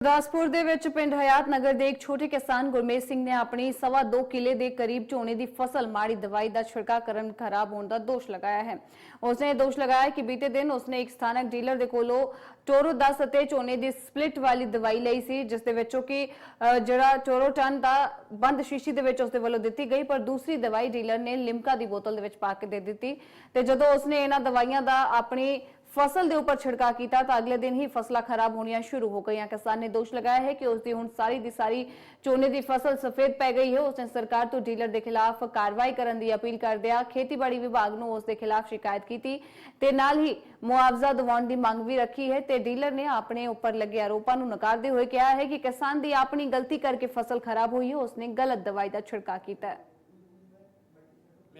ਗੁਰਦਾਸਪੁਰ ਦੇ ਵਿੱਚ ਪਿੰਡ ਹਯਾਤ ਨਗਰ ਦੇ ਇੱਕ ਛੋਟੇ ਕਿਸਾਨ ਗੁਰਮੇਸ਼ ਸਿੰਘ ਨੇ ਆਪਣੀ ਸਵਾ ਦੋ ਕਿਲੇ ਦੇ ਕਰੀਬ ਝੋਨੇ ਦੀ ਫਸਲ ਮਾੜੀ ਦਵਾਈ ਦਾ ਛਿੜਕਾਅ ਕਰਨ ਖਰਾਬ ਹੋਣ ਦਾ ਦੋਸ਼ ਲਗਾਇਆ ਹੈ। ਉਸਨੇ ਦੋਸ਼ ਲਗਾਇਆ ਕਿ ਬੀਤੇ ਦਿਨ ਉਸਨੇ ਇੱਕ ਸਥਾਨਕ ਡੀਲਰ ਦੇ ਕੋਲੋਂ ਟੋਰੋ 10 ਅਤੇ ਝੋਨੇ ਦੀ ਸਪਲਿਟ ਵਾਲੀ ਦਵਾਈ ਲਈ ਸੀ, ਜਿਸ ਦੇ ਵਿੱਚੋਂ ਕਿ ਜਿਹੜਾ ਟੋਰੋ ਟਨ ਦਾ ਬੰਦ ਸ਼ੀਸ਼ੀ ਦੇ ਵਿੱਚ ਉਸਦੇ ਵੱਲੋਂ ਦਿੱਤੀ ਗਈ, ਪਰ ਦੂਸਰੀ ਦਵਾਈ ਡੀਲਰ ਨੇ ਲਿਮਕਾ ਦੀ ਬੋਤਲ ਦੇ ਵਿੱਚ ਪਾ ਕੇ ਦੇ ਦਿੱਤੀ ਤੇ ਜਦੋਂ ਉਸਨੇ ਇਹਨਾਂ ਦਵਾਈਆਂ ਦਾ ਆਪਣੀ ਫਸਲ ਦੇ ਉੱਪਰ ਛਿੜਕਾ ਕੀਤਾ ਤਾਂ ਅਗਲੇ ਦਿਨ ਹੀ ਫਸਲਾਂ ਖਰਾਬ ਹੋਣੀਆਂ ਸ਼ੁਰੂ ਹੋ ਗਈਆਂ। ਕਿਸਾਨ ਨੇ ਦੋਸ਼ ਲਗਾਇਆ ਹੈ ਕਿ ਉਸ ਦੀ ਹੁਣ ਸਾਰੀ ਦੀ ਸਾਰੀ ਝੋਨੇ ਦੀ ਫਸਲ ਸਫੇਦ ਪੈ ਗਈ ਹੈ। ਉਸਨੇ ਸਰਕਾਰ ਤੋਂ ਡੀਲਰ ਦੇ ਖਿਲਾਫ ਕਾਰਵਾਈ ਕਰਨ ਦੀ ਅਪੀਲ ਕਰਦਿਆਂ ਖੇਤੀਬਾੜੀ ਵਿਭਾਗ ਨੂੰ ਉਸ ਦੇ ਖਿਲਾਫ ਸ਼ਿਕਾਇਤ ਕੀਤੀ ਤੇ ਨਾਲ ਹੀ ਮੁਆਵਜ਼ਾ ਦਿਵਾਉਣ ਦੀ ਮੰਗ ਵੀ ਰੱਖੀ ਹੈ ਤੇ ਡੀਲਰ ਨੇ ਆਪਣੇ ਉੱਪਰ ਲੱਗੇ ਆਰੋਪਾਂ ਨੂੰ ਨਕਾਰਦੇ ਹੋਏ ਕਿਹਾ ਹੈ ਕਿ ਕਿਸਾਨ ਦੀ ਆਪਣੀ ਗਲਤੀ ਕਰਕੇ ਫਸਲ ਖਰਾਬ ਹੋਈ ਹੈ। ਉਸਨੇ ਗਲਤ ਦਵਾਈ ਦਾ ਛਿੜਕਾ ਕੀਤਾ ਹੈ।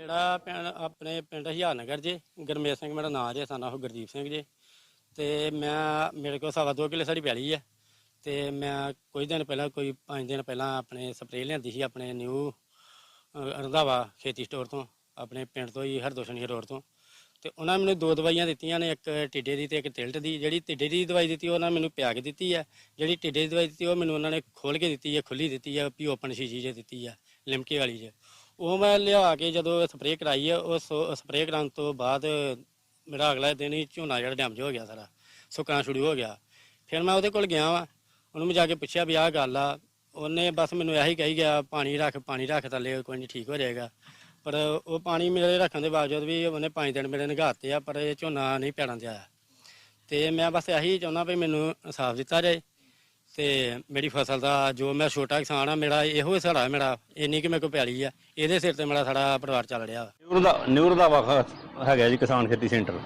ਮੇਰਾ ਪਿੰਡ, ਆਪਣੇ ਪਿੰਡ ਹਿਆਰ ਨਗਰ ਜੀ। ਗਰਮੇਸ਼ ਸਿੰਘ ਮੇਰਾ ਨਾਮ ਜੀ ਸਾਨਾ ਉਹ ਗੁਰਦੀਪ ਸਿੰਘ ਜੇ। ਤੇ ਮੈਂ, ਮੇਰੇ ਕੋਲ ਸਵਾ ਦੋ ਕਿੱਲੇ ਸਾਡੀ ਪੈਲੀ ਹੈ ਤੇ ਮੈਂ ਕੁਝ ਦਿਨ ਪਹਿਲਾਂ, ਕੋਈ 5 ਦਿਨ ਪਹਿਲਾਂ ਆਪਣੇ ਸਪਰੇਅ ਲਿਆਂਦੀ ਸੀ, ਆਪਣੇ ਨਿਊ ਰੰਧਾਵਾ ਖੇਤੀ ਸਟੋਰ ਤੋਂ, ਆਪਣੇ ਪਿੰਡ ਤੋਂ ਹੀ ਹਰਦੋਸ਼ਣੀ ਰੋਡ ਤੋਂ। ਤੇ ਉਹਨਾਂ ਮੈਨੂੰ ਦੋ ਦਵਾਈਆਂ ਦਿੱਤੀਆਂ ਨੇ, ਇੱਕ ਟਿੱਡੇ ਦੀ ਤੇ ਇੱਕ ਤਿਲਟ ਦੀ। ਜਿਹੜੀ ਟਿੱਡੇ ਦੀ ਦਵਾਈ ਦਿੱਤੀ ਉਹਨਾਂ ਨੇ ਮੈਨੂੰ ਪਿਆ ਕੇ ਦਿੱਤੀ ਹੈ ਜਿਹੜੀ ਟਿੱਡੇ ਦੀ ਦਵਾਈ ਦਿੱਤੀ, ਉਹ ਮੈਨੂੰ ਉਹਨਾਂ ਨੇ ਖੋਲ ਕੇ ਦਿੱਤੀ ਹੈ ਖੁੱਲੀ ਦਿੱਤੀ ਹੈ ਵੀ ਓਪਨ ਸ਼ੀਸ਼ੀ 'ਚ ਦਿੱਤੀ ਹੈ ਲਿਮਕੇ ਵਾਲੀ 'ਚ ਉਹ ਮੈਂ ਲਿਆ ਕੇ ਜਦੋਂ ਸਪਰੇਅ ਕਰਾਈ ਆ, ਉਹ ਸਪਰੇਅ ਕਰਾਉਣ ਤੋਂ ਬਾਅਦ ਮੇਰਾ ਅਗਲਾ ਦਿਨ ਹੀ ਝੋਨਾ ਜਿਹੜਾ ਡੈਮੇਜ ਹੋ ਗਿਆ ਸਾਰਾ, ਸੁੱਕਣਾ ਸ਼ੁਰੂ ਹੋ ਗਿਆ। ਫਿਰ ਮੈਂ ਉਹਦੇ ਕੋਲ ਗਿਆ ਵਾ, ਉਹਨੂੰ ਮੈਂ ਜਾ ਕੇ ਪੁੱਛਿਆ ਵੀ ਆਹ ਗੱਲ ਆ, ਉਹਨੇ ਬਸ ਮੈਨੂੰ ਇਹੀ ਕਹੀ ਗਿਆ, ਪਾਣੀ ਰੱਖ ਪਾਣੀ ਰੱਖ ਥੱਲੇ, ਕੋਈ ਨਹੀਂ ਠੀਕ ਹੋ ਜਾਏਗਾ। ਪਰ ਉਹ ਪਾਣੀ ਮੇਰੇ ਰੱਖਣ ਦੇ ਬਾਵਜੂਦ ਵੀ ਉਹਨੇ ਪੰਜ ਦਿਨ ਮੇਰੇ ਨਿਗਾਹਤੇ ਆ, ਪਰ ਇਹ ਝੋਨਾ ਨਹੀਂ ਪੈੜਾਂ ਤੇ ਆਇਆ। ਤੇ ਮੈਂ ਬਸ ਇਹੀ ਚਾਹੁੰਦਾ ਵੀ ਮੈਨੂੰ ਇਨਸਾਫ ਦਿੱਤਾ ਜਾਏ। ਤੇ ਮੇਰੀ ਫਸਲ ਦਾ ਜੋ ਮੈਂ ਛੋਟਾ ਕਿਸਾਨ ਆ ਮੇਰਾ ਇਹੋ ਹੀ ਸਹਾਰਾ ਮੇਰਾ ਇੰਨੀ ਕਿ ਮੇਰੇ ਕੋਲ ਪੈਲੀ ਆ। ਇਹਦੇ ਸਿਰ ਤੇ ਮੇਰਾ ਸਾਡਾ ਪਰਿਵਾਰ ਚੱਲ ਰਿਹਾ ਵਾ। ਨਿਊਰ ਦਾ ਨਿਊਰ ਦਾ ਵਖ ਹੈਗਾ ਜੀ ਕਿਸਾਨ ਖੇਤੀ ਸੈਂਟਰ।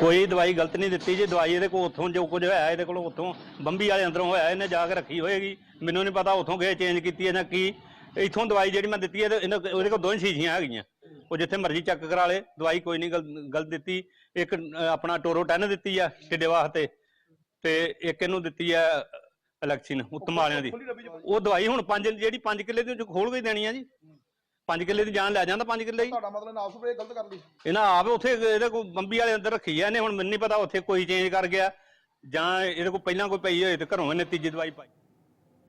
ਕੋਈ ਦਵਾਈ ਗਲਤ ਨਹੀਂ ਦਿੱਤੀ ਜੀ ਦਵਾਈ ਇਹਦੇ ਕੋਲ ਉੱਥੋਂ ਜੋ ਕੁਝ ਹੋਇਆ ਇਹਦੇ ਕੋਲ ਉੱਥੋਂ ਬੰਬੀ ਵਾਲੇ ਅੰਦਰੋਂ ਹੋਇਆ ਇਹਨੇ ਜਾ ਕੇ ਰੱਖੀ ਹੋਏਗੀ। ਮੈਨੂੰ ਨਹੀਂ ਪਤਾ ਉੱਥੋਂ ਗਏ ਚੇਂਜ ਕੀਤੀ ਇਹਨਾਂ ਕੀ। ਇੱਥੋਂ ਦਵਾਈ ਜਿਹੜੀ ਮੈਂ ਦਿੱਤੀ ਹੈ ਤੇ ਇਹਨਾਂ ਉਹਦੇ ਕੋਲ ਦੋਵੇਂ ਸ਼ੀਸ਼ੀਆਂ ਹੈਗੀਆਂ। ਉਹ ਜਿੱਥੇ ਮਰਜ਼ੀ ਚੈੱਕ ਕਰਾ ਲੇ ਦਵਾਈ ਕੋਈ ਨਹੀਂ ਗਲਤ ਦਿੱਤੀ। ਇੱਕ ਅ, ਆਪਣਾ ਟੋਰੋ 10 ਦਿੱਤੀ ਆ ਟਿੱਡੇ ਵਾਸਤੇ। ਤੇ ਇੱਕ ਇਹਨੂੰ ਦਿੱਤੀ ਆ ਇਲੈਕਸ਼ਨ ਉੱਤਮ ਵਾਲਿਆਂ ਦੀ। ਉਹ ਦਵਾਈ ਹੁਣ ਪੰਜ ਜਿਹੜੀ 5 ਕਿੱਲੇ ਦੀ ਖੋਲ ਕੇ ਦੇਣੀ ਆ ਜੀ। 5 ਕਿੱਲੇ ਦੀ ਜਾਨ ਲੈ ਜਾਂਦਾ 5 ਕਿੱਲੇ ਹੀ। ਤੁਹਾਡਾ ਮਤਲਬ ਨਾਮ ਸਪਰੇ ਗਲਤ ਕਰ ਲਈ। ਇਹਨਾਂ ਆਪ ਉੱਥੇ ਇਹਦੇ ਕੋਲ ਬੰਬੀ ਵਾਲੇ ਅੰਦਰ ਰੱਖੀ ਆ ਇਹਨੇ ਹੁਣ ਮੈਨੂੰ ਨਹੀਂ ਪਤਾ ਉੱਥੇ ਕੋਈ ਚੇਂਜ ਕਰ ਗਿਆ। ਜਾਂ ਇਹਦੇ ਕੋਲ ਪਹਿਲਾਂ ਕੋਈ ਪਈ ਹੋਏ ਤੇ ਘਰੋਂ ਇਹਨੇ ਤੀਜੀ ਦਵਾਈ ਪਾਈ।